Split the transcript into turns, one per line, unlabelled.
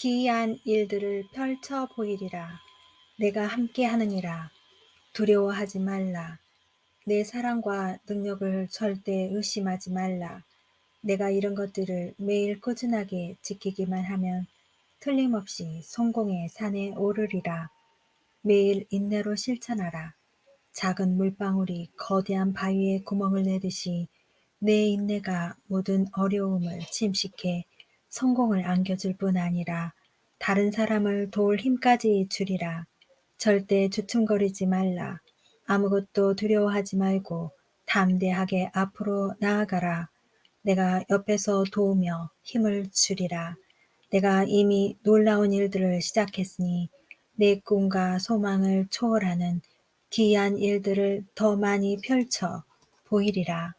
기이한 일들을 펼쳐 보이리라. 내가 함께 하느니라. 두려워하지 말라. 내 사랑과 능력을 절대 의심하지 말라. 내가 이런 것들을 매일 꾸준하게 지키기만 하면 틀림없이 성공의 산에 오르리라. 매일 인내로 실천하라. 작은 물방울이 거대한 바위에 구멍을 내듯이 내 인내가 모든 어려움을 침식해 성공을 안겨줄 뿐 아니라 다른 사람을 도울 힘까지 주리라. 절대 주춤거리지 말라. 아무것도 두려워하지 말고 담대하게 앞으로 나아가라. 내가 옆에서 도우며 힘을 주리라. 내가 이미 놀라운 일들을 시작했으니 내 꿈과 소망을 초월하는 기이한 일들을 더 많이 펼쳐 보이리라.